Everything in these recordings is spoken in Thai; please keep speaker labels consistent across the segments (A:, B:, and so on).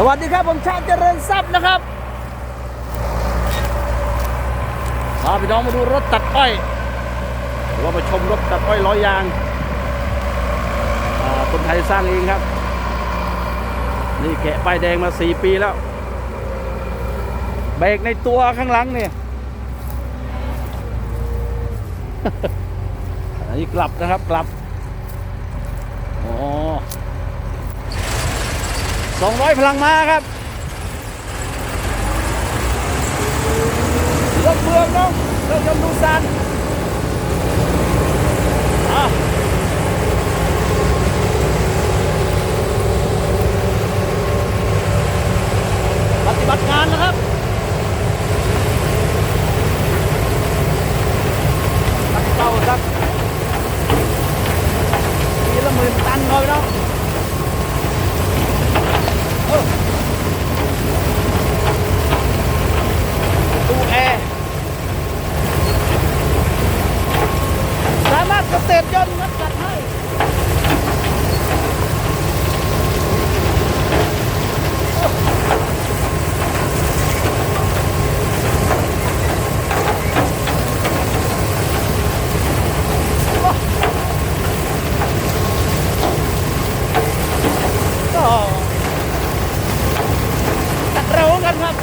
A: สวัสดีครับ ผมชาติเจริญทรัพย์นะครับพาพี่น้องมาดูรถตัดอ้อยหรือว่ามาชมรถตัดอ้อยล้อยางคนไทยสร้างเองครับ นี่แกะป้ายแดงมา 4 ปีแล้ว เบรกในตัวข้างหลังเนี่ยอันนี้กลับนะครับกลับ อ๋อ สองร้อยพลังม้าครับรถเมืองเนาะรถยนต์ดูซานปฏิบัติงานนะครับ ตัดเก้าครับทีละหมื่นตันเลยเนาะเออตู้แอร์สามารถเกษตรยนต์ครับจัดให้ก็ตัดเร็วกันครับ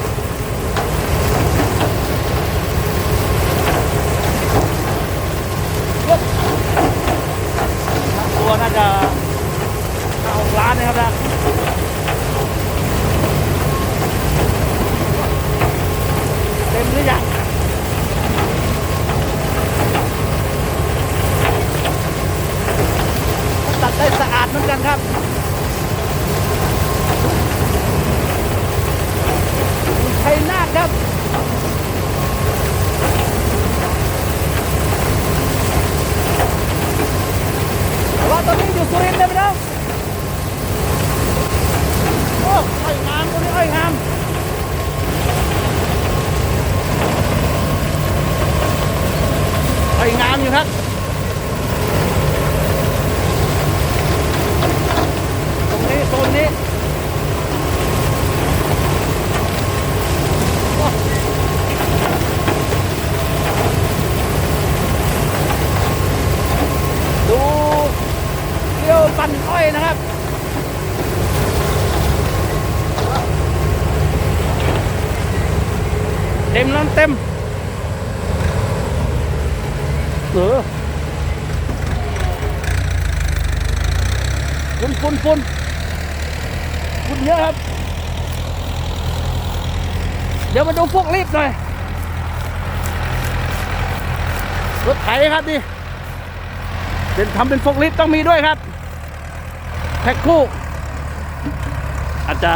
A: ตัวน่าจะห้าหกล้านนะครับนะเต็มหรือยังตัดได้สะอาดเหมือนกัน ครับชัยนาทครับว่าตอนนี้อยู่สุรินทร์เลยพี่น้องโอ้ไอ้งามตัวนี้ไอ้งามไอ้งามอยู่ครับ ตรงนี้โซนนี้โอ้ดูเกี่ยวปั่นอ้อยนะครับ เต็มแล้วเต็มเออฝุ่นฝุ่นฝุ่นฝุ่นเยอะครับ เดี๋ยวมาดูพวกรีบหน่อย รถไถครับดิเป็นทำเป็นพวกลิฟต์ต้องมีด้วยครับ แพ็คคู่ อาจจะ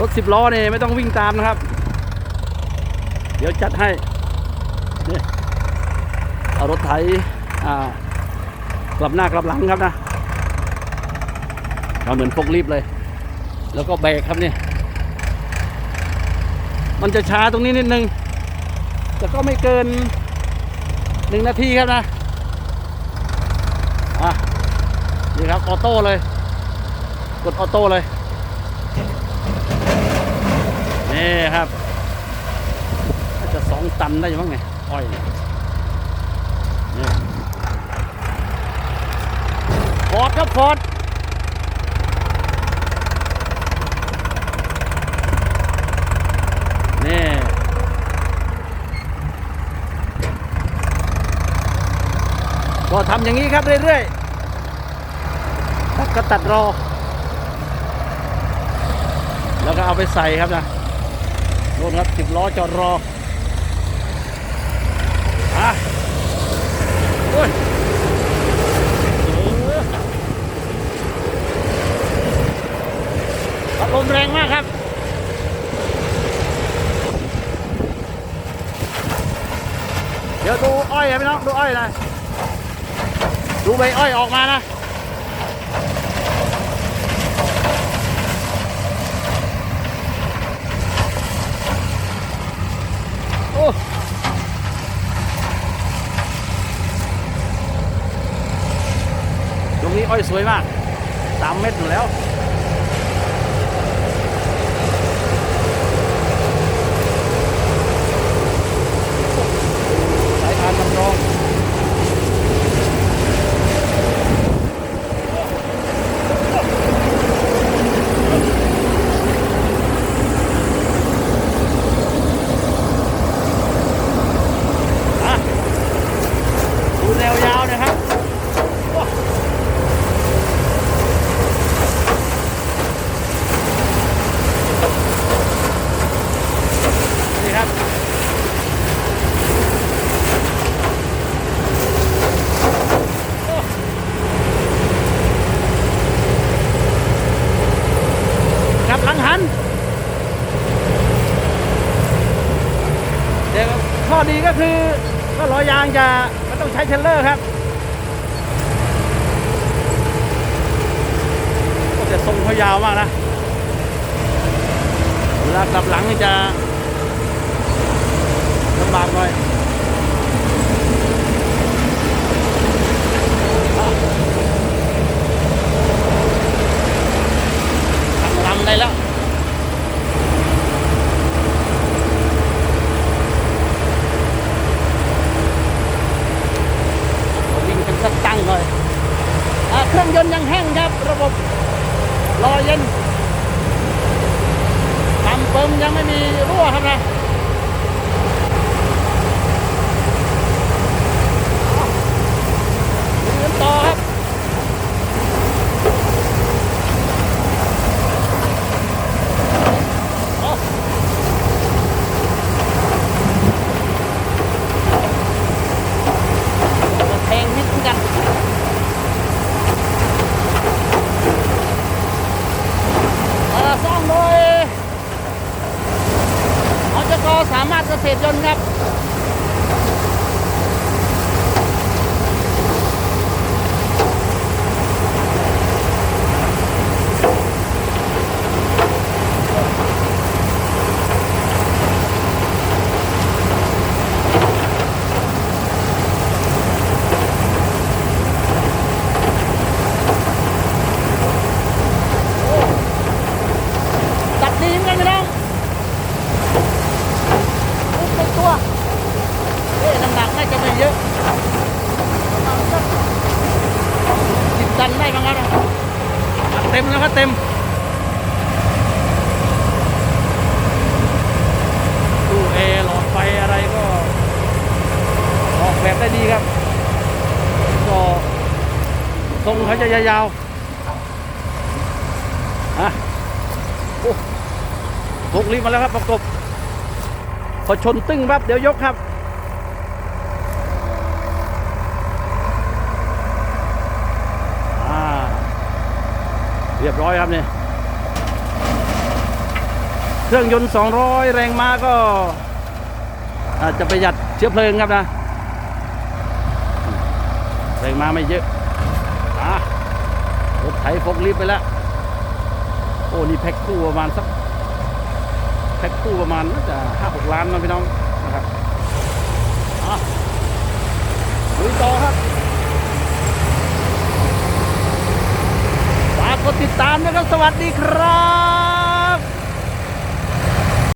A: รถสิบล้อเนี่ยไม่ต้องวิ่งตามนะครับ เดี๋ยวจัดให้นี่เอารถไถอ่ากลับหน้ากลับหลังครับนะก็เหมือนพวกลิฟต์เลย แล้วก็เบรกครับเนี่ยมันจะช้าตรงนี้นิดนึง แต่ก็ไม่เกินหนึ่งนาทีครับนะอะนี่ครับออโต้เลย กดออโต้เลย นี่ครับ งตันได้ยังไงอ้อยเนี่ยฟอดครับฟอดนี่ก็ทำอย่างนี้ครับเรื่อยๆแล้วก็ตัดรอ แล้วก็เอาไปใส่ครับนะโน่นครับสิบล้อจอดรอ อะโอ้ยลมแรงมากครับเดี๋ยวดูอ้อยครับพี่น้องดูอ้อยหน่อยดูใบอ้อยออกมานะโอ้ ตรงนี้ อ้อยสวยมากสามเม็ดอยู่แล้ว ข้อดีก็คือก็ล้อยางจะไม่ต้องใช้เทลเลอร์ครับก็จะทรงเขายาวมากนะเวลากลับหลังนี่จะลำบากหน่อยตั้งลำได้แล้ว วิ่งเป็นสักตั้งเลยอ่าเครื่องยนต์ยังแห้งครับ ระบบรอเย็นปั๊มเปิม ยังไม่มีรั่วครับนะลุยกันต่อครับเอาจะแทงนิดเหมือนกัน เอ่อซ่องโดยอจกสามารถเกษตรยนต์ครับ ตัดดีเหมือนกันพี่น้องอุ้มเป็นตัว เอ๊ะน้ำหนักน่าจะไม่เยอะประมาณสักสิบตันได้บ้างครับเต็มแล้วครับเต็มตู้แอร์หลอดไฟอะไรก็ ออกแบบได้ดีครับ ก็ทรงเขาจะยาวๆอะพกรีบมาแล้วครับประกบพอชนตึ้งปั๊บเดี๋ยวยกครับ อ่า เรียบร้อยครับเนี่ยเครื่องยนต์ 200 แรงม้าก็ อาจจะประหยัดเชื้อเพลิงครับนะ แรงม้าไม่เยอะอะรถไถพกรีบไปแล้ว โอ้นี่แพ็คคู่ประมาณสักแพ็คคู่ประมาณน่าจะห้าหกล้านนะพี่น้องนะครับอะลุยต่อครับฝาก กดติดตามนะครับ สวัสดีครับ